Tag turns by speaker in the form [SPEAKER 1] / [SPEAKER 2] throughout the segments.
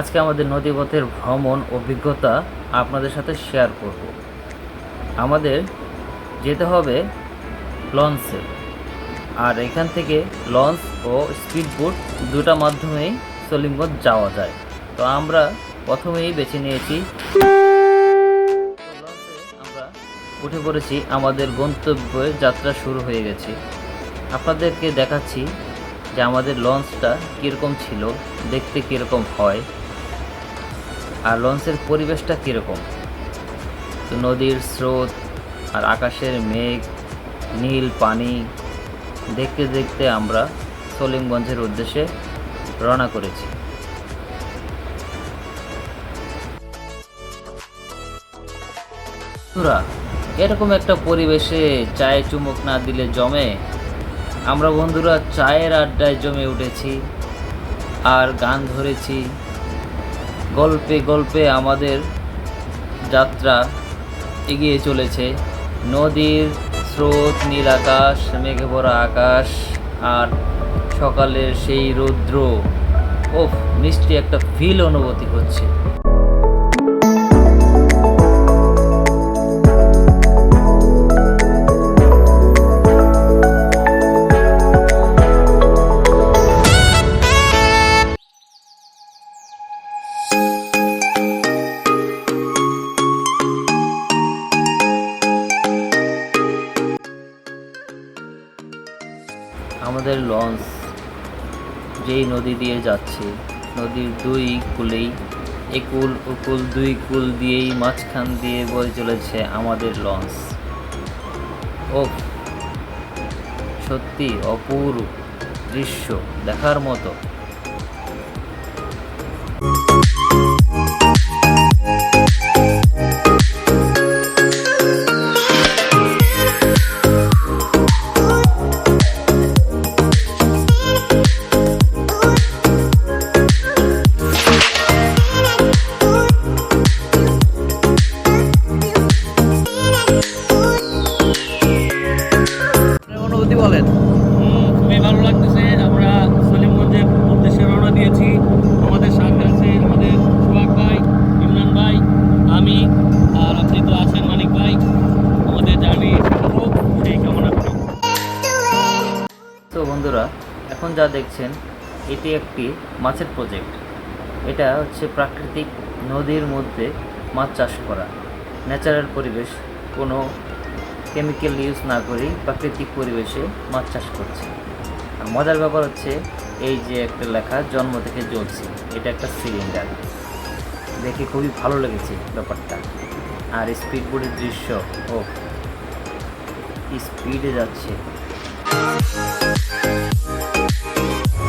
[SPEAKER 1] আজকে আমাদের নদীপথের ভ্রমণ অভিজ্ঞতা আপনাদের সাথে শেয়ার করব। আমাদের যেতে হবে লঞ্চে। আর এখান থেকে লঞ্চ ও স্পিড বোট দুটা মাধ্যমেই সলিমগঞ্জ যাওয়া যায়। তো আমরা প্রথমেই বেছে নিয়েছি আমরা উঠে পড়েছি, আমাদের গন্তব্যে যাত্রা শুরু হয়ে গেছে। আপনাদেরকে দেখাচ্ছি যে আমাদের লঞ্চটা কীরকম ছিল, দেখতে কীরকম হয়। আর লঞ্চের পরিবেশটা কীরকম? তো নদীর স্রোত আর আকাশের মেঘ, নীল পানি, দেখতে দেখতে আমরা সলিমগঞ্জের উদ্দেশ্যে রওনা করেছি। এরকম একটা পরিবেশে চায়ে চুমুক না দিলে জমে। আমরা বন্ধুরা চায়ের আড্ডায় জমে উঠেছি আর গান ধরেছি। গল্পে গল্পে আমাদের যাত্রা এগিয়ে চলেছে। নদীর স্রোত, নীল আকাশ, মেঘে ভরা আকাশ, আর সকালের সেই রৌদ্র। ও মিষ্টি একটা ফিল অনুভূতি হচ্ছে। আমাদের লঞ্চ যেই নদী দিয়ে যাচ্ছে, নদীর দুই কূলেই একুল উকুল দুই কুল দিয়েই মাঝখান দিয়ে বয়ে চলেছে আমাদের লঞ্চ। ও সত্যি অপূর্ব দৃশ্য দেখার মতো। যা দেখছেন, এটি একটি মাছের প্রজেক্ট এটা হচ্ছে প্রাকৃতিক নদীর মধ্যে মাছ চাষ করা। ন্যাচারাল পরিবেশ, কোনো কেমিক্যাল ইউজ না করেই প্রাকৃতিক পরিবেশে মাছ চাষ করছে। আর মজার ব্যাপার হচ্ছে, এই যে একটা লেখা, জন্ম থেকে জ্বলছে। এটা একটা সিলিন্ডার দেখে খুবই ভালো লেগেছে ব্যাপারটা। আর স্পিড বোর্ডের দৃশ্য ও স্পিডে যাচ্ছে।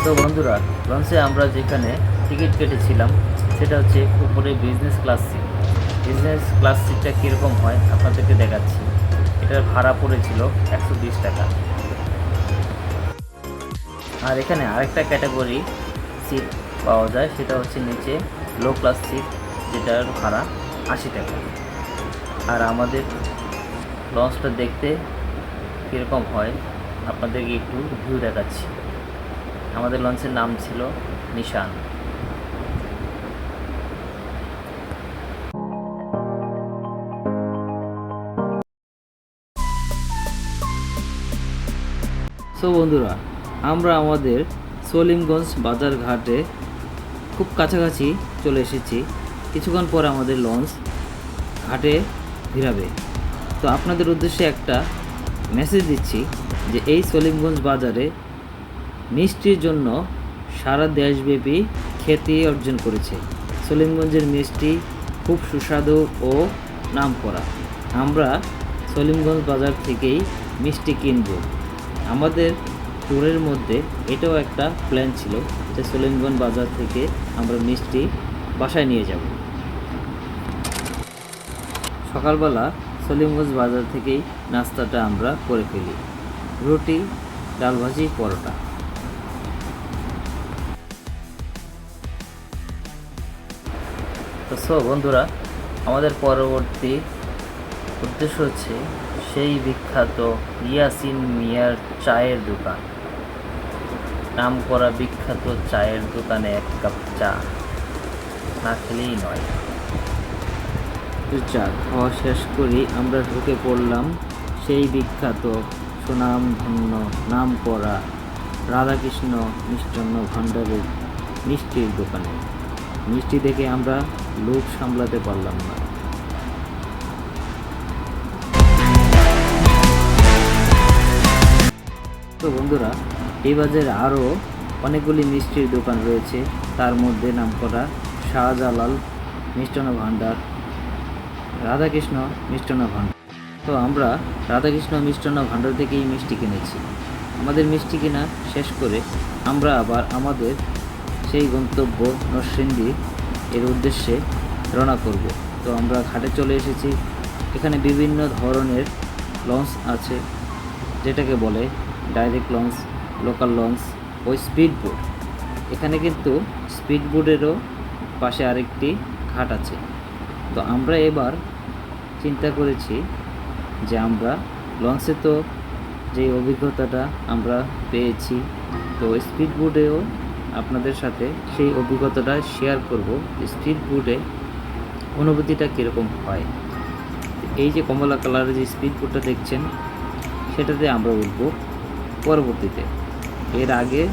[SPEAKER 1] তো বন্ধুরা, লঞ্চে আমরা যেখানে টিকিট কেটেছিলাম, সেটা হচ্ছে উপরে business class seat business class সিটটা কীরকম হয় আপনাদেরকে দেখাচ্ছি। এটার ভাড়া পড়েছিল একশো বিশ টাকা। আর এখানে আরেকটা ক্যাটাগরি সিট পাওয়া যায়, সেটা হচ্ছে নিচে লো ক্লাস সিট যেটার ভাড়া আশি টাকা। আর আমাদের লঞ্চটা দেখতে কীরকম হয়, আপনাদেরকে একটু ভিউ দেখাচ্ছি। আমাদের লঞ্চের নাম ছিল নিশান। সো বন্ধুরা, আমরা আমাদের সলিমগঞ্জ বাজার ঘাটে খুব কাছাকাছি চলে এসেছি। কিছুক্ষণ পর আমাদের লঞ্চ ঘাটে ভিড়াবে তো আপনাদের উদ্দেশ্যে একটা মেসেজ দিচ্ছি যে এই সলিমগঞ্জ বাজারে মিষ্টির জন্য সারা দেশব্যাপী খ্যাতি অর্জন করেছে। সলিমগঞ্জের মিষ্টি খুব সুস্বাদু ও নামকরা। আমরা সলিমগঞ্জ বাজার থেকেই মিষ্টি কিনব। আমাদের ট্যুরের মধ্যে এটাও একটা প্ল্যান ছিল যে সলিমগঞ্জ বাজার থেকে আমরা মিষ্টি বাসায় নিয়ে যাব। সকালবেলা সলিমগঞ্জ বাজার থেকেই নাস্তাটা আমরা করে ফেলি। রুটি, ডাল ভাজি, পরোটা। সো বন্ধুরা, আমাদের পরবর্তী উদ্দেশ্য হচ্ছে সেই বিখ্যাত ইয়াসিন মিয়ার চায়ের দোকান। নাম করা বিখ্যাত চায়ের দোকানে এক কাপ চা
[SPEAKER 2] না খেলেই নয়।
[SPEAKER 1] চা খাওয়া শেষ করি, আমরা ঢুকে পড়লাম সেই বিখ্যাত সুনামধন্য নাম করা রাধাকৃষ্ণ মিষ্টান্ন ভাণ্ডারের মিষ্টির দোকানে। মিষ্টি দেখে আমরা লোভ সামলাতে পারলাম না। তো বন্ধুরা এই বাজারে আরও অনেকগুলি মিষ্টির দোকান রয়েছে। তার মধ্যে নাম করা শাহজালাল মিষ্টান্ন ভাণ্ডার, রাধাকৃষ্ণ মিষ্টান্ন ভাণ্ডার। তো আমরা রাধাকৃষ্ণ মিষ্টান্ন ভাণ্ডার থেকেই মিষ্টি কিনেছি। আমাদের মিষ্টি কিনা শেষ করে আমরা আবার আমাদের সেই গন্তব্য নরসিংদী এর উদ্দেশ্যে রওনা করব। তো আমরা ঘাটে চলে এসেছি। এখানে বিভিন্ন ধরনের লঞ্চ আছে, যেটাকে বলে ডাইরেক্ট লঞ্চ লোকাল লঞ্চ ও স্পিড বোট এখানে কিন্তু স্পিড বোটেরও পাশে আরেকটি ঘাট আছে। তো আমরা এবার চিন্তা করেছি যে আমরা লঞ্চে তো যে অভিজ্ঞতাটা আমরা পেয়েছি, তো স্পিড বোটেও আপনাদের সাথে সেই অভিজ্ঞতাটা শেয়ার করব স্ট্রিট ফুডে অনুভূতিটা কীরকম হয়। এই যে কমলা কালারের যে স্পিড ফুডটা দেখছেন, সেটাতে আমরা উঠবো পরবর্তীতে। এর আগে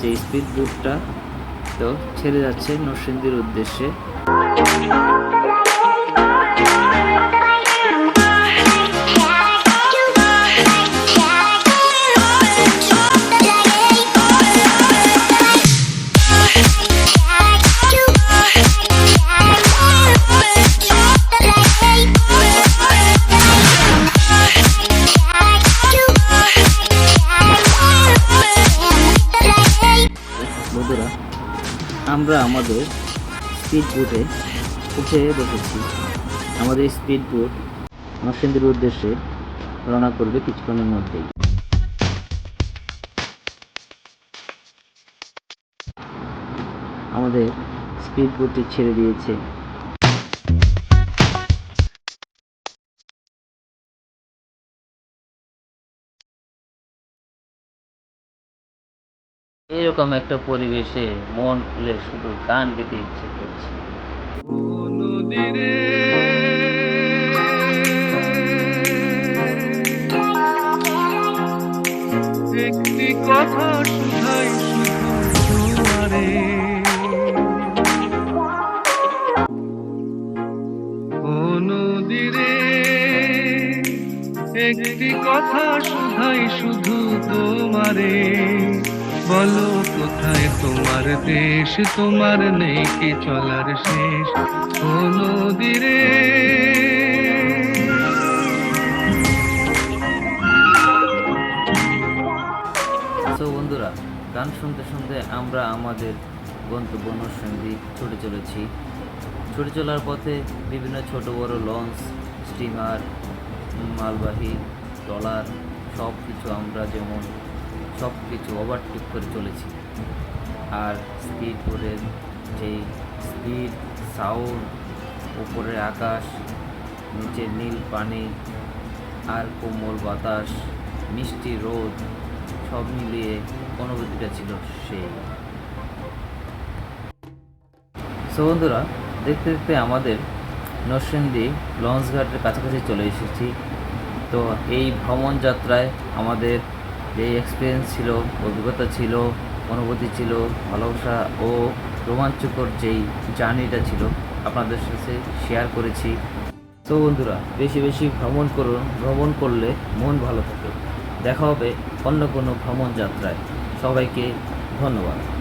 [SPEAKER 1] যে স্পিড বুটটা তো ছেড়ে যাচ্ছে নরসিংদীর উদ্দেশ্যে। আমরা আমাদের স্পিড বোটে উঠে বসেছি। আমাদের স্পিড বোট নরসিংদীর উদ্দেশ্যে রওনা করবে কিছুক্ষণের মধ্যেই। আমাদের স্পিড বোটটি ছেড়ে দিয়েছে। এরকম একটা পরিবেশে মন খুলে শুধু গান গেতে ইচ্ছে করছে।
[SPEAKER 3] একটি কথা শুধাই কথা শুধাই শুধু তোমারে। বলো কোথায় তোমার দেশ? তোমার নেই কি চলার শেষ? ও নদীরে
[SPEAKER 1] বন্ধুরা, গান শুনতে শুনতে আমরা আমাদের গন্তব্য নরসিংদী ছুটে চলেছি। ছুটে চলার পথে বিভিন্ন ছোট বড় লঞ্চ স্টিমার মালবাহী, ট্রলার সব কিছু আমরা যেমন সব কিছু ওভারটেক করে চলেছি। আর স্পিড বোর্ডের যেই স্পিড সাউন্ড উপরের আকাশ, নিচে নীল পানি, আর কোমল বাতাস, মিষ্টি রোদ, সব মিলিয়ে অনুভূতিটা ছিল সেই। সো বন্ধুরা, দেখতে দেখতে আমাদের নরসিংদী লঞ্চ ঘাটের কাছাকাছি চলে এসেছি। তো এই ভ্রমণ যাত্রায় আমাদের যে এক্সপিরিয়েন্স ছিল, অভিজ্ঞতা ছিল, অনুভূতি ছিল, ভালোবাসা ও রোমাঞ্চকর যেই জার্নিটা ছিল আপনাদের সাথে শেয়ার করেছি। তো বন্ধুরা, বেশি বেশি ভ্রমণ করুন, ভ্রমণ করলে মন ভালো থাকে। দেখা হবে অন্য কোনো ভ্রমণ যাত্রায়। সবাইকে ধন্যবাদ।